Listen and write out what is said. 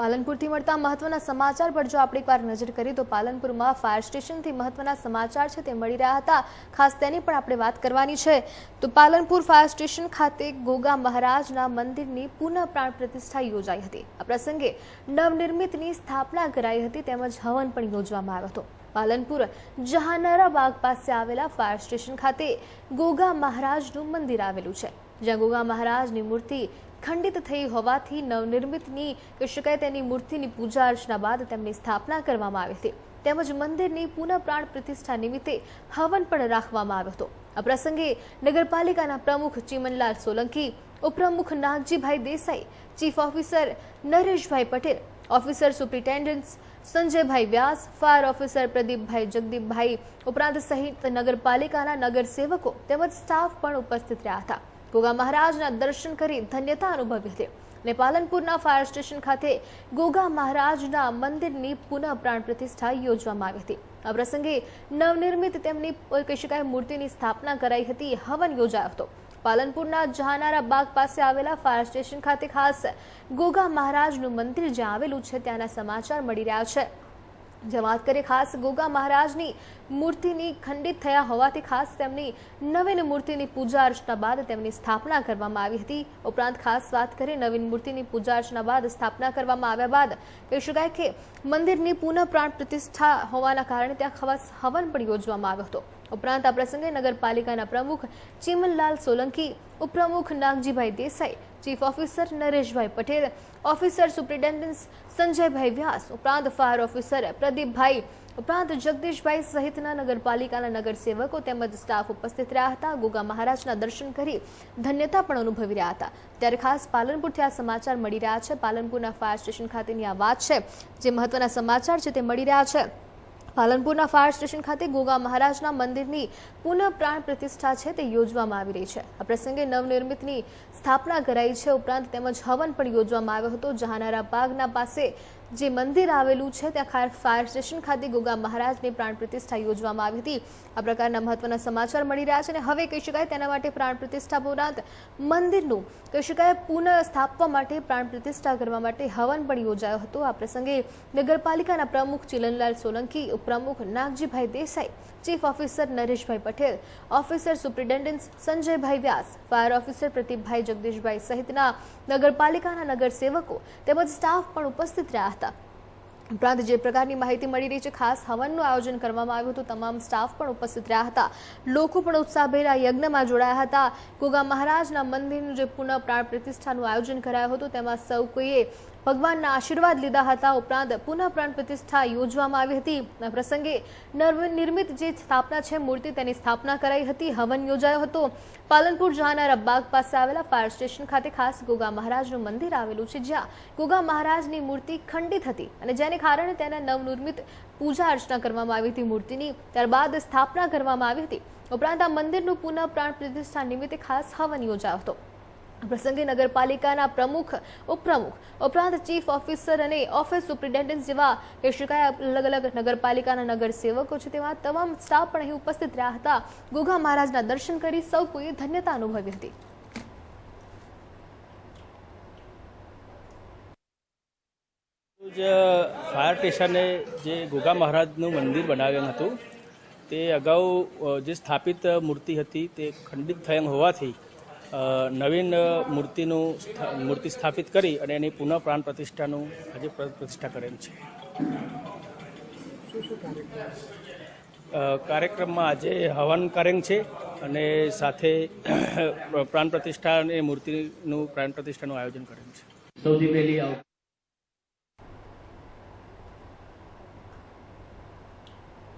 પાલનપુરથી મળતા મહત્વના સમાચાર પર જો આપણે એકવાર નજર કરીએ તો પાલનપુરમાં ફાયર સ્ટેશનથી મહત્વના સમાચાર છે તે મળી રહ્યા હતા. ખાસ તેની પણ આપણે વાત કરવાની છે. તો પાલનપુર ફાયર સ્ટેશન ખાતે ગોગા મહારાજના મંદિરની પુનઃ પ્રાણ પ્રતિષ્ઠા યોજાઈ હતી. આ પ્રસંગે નવનિર્મિતની સ્થાપના કરાઈ હતી તેમજ હવન પણ યોજવામાં આવ્યો હતો. પાલનપુર જહાનારા બાગ પાસે આવેલા ફાયર સ્ટેશન ખાતે ગોગા મહારાજનું મંદિર આવેલું છે. જ્યાં ગોગા મહારાજની મૂર્તિ ખંડિત થઈ હોવાથી નવનિર્મિતની કહી શકાય તેની મૂર્તિની પૂજા અર્ચના બાદ તેમની સ્થાપના કરવામાં આવી હતી. તેમજ મંદિરની પુનઃપ્રાણ પ્રતિષ્ઠા નિમિત્તે હવન પણ રાખવામાં આવ્યો હતો. આ પ્રસંગે નગરપાલિકાના પ્રમુખ ચીમનલાલ સોલંકી, ઉપપ્રમુખ Nagjibhai Desai, chief officer Nareshbhai Patel, officer superintendent Sanjaybhai Vyas, fire officer Pradeepbhai Jagdeepbhai ઉપરાંત સહિત નગરપાલિકાના નગરસેવકો તેમજ સ્ટાફ પણ ઉપસ્થિત રહ્યા હતા. ગોગા મહારાજના દર્શન કરી ધન્યતા અનુભવી હતી. અને પાલનપુરના ફાયર સ્ટેશન ખાતે ગોગા મહારાજના મંદિરની પુનઃ પ્રાણ પ્રતિષ્ઠા યોજવામાં આવી હતી. આ પ્રસંગે નવનિર્મિત તેમની કહી શકાય, મૂર્તિની સ્થાપના કરાઈ હતી હવન યોજાયો હતો. પાલનપુરના જહાનારા બાગ પાસે આવેલા ફાયર સ્ટેશન ખાતે ખાસ ગોગા મહારાજનું મંદિર જ્યાં આવેલું છે, ત્યાંના સમાચાર મળી રહ્યા છે. જે કરીએ ખાસ ગોગા મહારાજની મૂર્તિની ખંડિત થયા હોવાથી ખાસ તેમની નવીન મૂર્તિની પૂજા અર્ચના બાદ તેમની સ્થાપના કરવામાં આવી હતી. ઉપરાંત ખાસ વાત કરીએ નવીન મૂર્તિની પૂજા અર્ચના બાદ સ્થાપના કરવામાં આવ્યા બાદ કહી શકાય કે મંદિરની પુનઃ પ્રાણ પ્રતિષ્ઠા હોવાના કારણે ત્યાં ખાસ હવન પણ યોજવામાં આવ્યો હતો. ઉપરાંત આ પ્રસંગે નગરપાલિકાના પ્રમુખ ચીમનલાલ સોલંકી, ઉપપ્રમુખ Nagjibhai Desai, chief officer Nareshbhai Patel, officer superintendent Sanjaybhai Vyas, ઉપરાંત ફાયર ઓફિસર પ્રદીપભાઈ, ઉપરાંત જગદીશભાઈ સહિતના નગરપાલિકાના નગરસેવકો તેમજ સ્ટાફ ઉપસ્થિત રહ્યા હતા. ગોગા મહારાજના દર્શન કરી ધન્યતા પણ અનુભવી રહ્યા હતા. ત્યારે ખાસ પાલનપુરથી આ સમાચાર મળી રહ્યા છે. પાલનપુરના ફાયર સ્ટેશન ખાતેની આ વાત છે. જે મહત્વના સમાચાર છે તે મળી રહ્યા છે. પાલનપુરના ફાયર સ્ટેશન ખાતે ગોગા મહારાજના મંદિરની પુનઃ પ્રાણ પ્રતિષ્ઠા છે તે યોજવામાં આવી રહી છે. આ પ્રસંગે નવનિર્મિતની સ્થાપના કરાઈ છે. ઉપરાંત તેમજ હવન પણ યોજવામાં આવ્યો હતો. જહાનારા બાગના પાસે જે મંદિર આવેલું છે, ત્યાં ફાયર સ્ટેશન ખાતે ગોગા મહારાજની પ્રાણ પ્રતિષ્ઠા યોજવામાં આવી હતી. આ પ્રકારના મહત્વના સમાચાર મળી રહ્યા છે અને હવે કહી શકાય તેના માટે પ્રાણ પ્રતિષ્ઠા ઉપરાંત મંદિરનું કહી શકાય પુનઃ સ્થાપવા માટે પ્રાણ પ્રતિષ્ઠા કરવા માટે હવન પણ યોજાયો હતો. આ પ્રસંગે નગરપાલિકાના પ્રમુખ ચિલનલાલ સોલંકી, ઉપપ્રમુખ Nagjibhai Desai, chief officer Nareshbhai Patel, officer superintendent Sanjaybhai Vyas, fire officer Pratipbhai Jagdishbhai સહિતના નગરપાલિકાના નગરસેવકો તેમજ સ્ટાફ પણ ઉપસ્થિત રહ્યા હતા. 같다. ઉપરાંત જે પ્રકારની માહિતી મળી રહી છે, ખાસ હવનનું આયોજન કરવામાં આવ્યું હતું. તમામ સ્ટાફ પણ ઉપસ્થિત રહ્યા હતા. લોકો પણ ઉત્સાહભેર આ યજ્ઞમાં જોડાયા હતા. ગોગા મહારાજના મંદિરનું જે પુનઃ પ્રાણ પ્રતિષ્ઠાનું આયોજન કરાયું હતું, તેમાં સૌ કોઈએ ભગવાનના આશીર્વાદ લીધા હતા. ઉપરાંત પુનઃ પ્રાણ પ્રતિષ્ઠા યોજવામાં આવી હતી. આ પ્રસંગે નિર્મિત જે સ્થાપના છે, મૂર્તિ તેની સ્થાપના કરાઈ હતી. હવન યોજાયો હતો. પાલનપુર જવાનારા બાગ પાસે આવેલા ફાયર સ્ટેશન ખાતે ખાસ ગોગા મહારાજનું મંદિર આવેલું છે, જ્યાં ગોગા મહારાજની મૂર્તિ ખંડિત હતી અને જેને કારણે તેના નવનિર્મિત પૂજા અર્ચના કરવામાં આવી હતી, મૂર્તિની ત્યારબાદ સ્થાપના કરવામાં આવી હતી. ઉપરાંત આ મંદિરનું પુનઃ પ્રાણ પ્રતિષ્ઠા નિમિત્તે ખાસ હવન યોજાયો પ્રસંગે નગરપાલિકાના પ્રમુખ, ઉપપ્રમુખ, ઉપરાંત ચીફ ઓફિસર અને ઓફિસ સુપ્રિન્ટેન્ડન્ટ જેવા કે શકાય અલગ અલગ નગરપાલિકાના નગર સેવકો છે તેવા તમામ સ્ટાફ પણ અહીં ઉપસ્થિત રહ્યા હતા. ગોગા મહારાજના દર્શન કરી સૌ કોઈએ ધન્યતા અનુભવી હતી. જ ફાયર સ્ટેશને જે ગોગા મહારાજનું મંદિર બનાવેલું હતું તે અગાઉ જે સ્થાપિત મૂર્તિ હતી તે ખંડિત થયેલ હોવાથી નવીન મૂર્તિનું મૂર્તિ સ્થાપિત કરી અને એની પુનઃ પ્રાણ પ્રતિષ્ઠાનું આજે પ્ર- પ્રતિષ્ઠા કરેલ છે. કાર્યક્રમમાં આજે હવન કાર્ય છે અને સાથે પ્રાણ પ્રતિષ્ઠા અને મૂર્તિનું પ્રાણ પ્રતિષ્ઠાનું આયોજન કરેલ છે. સૌથી પહેલી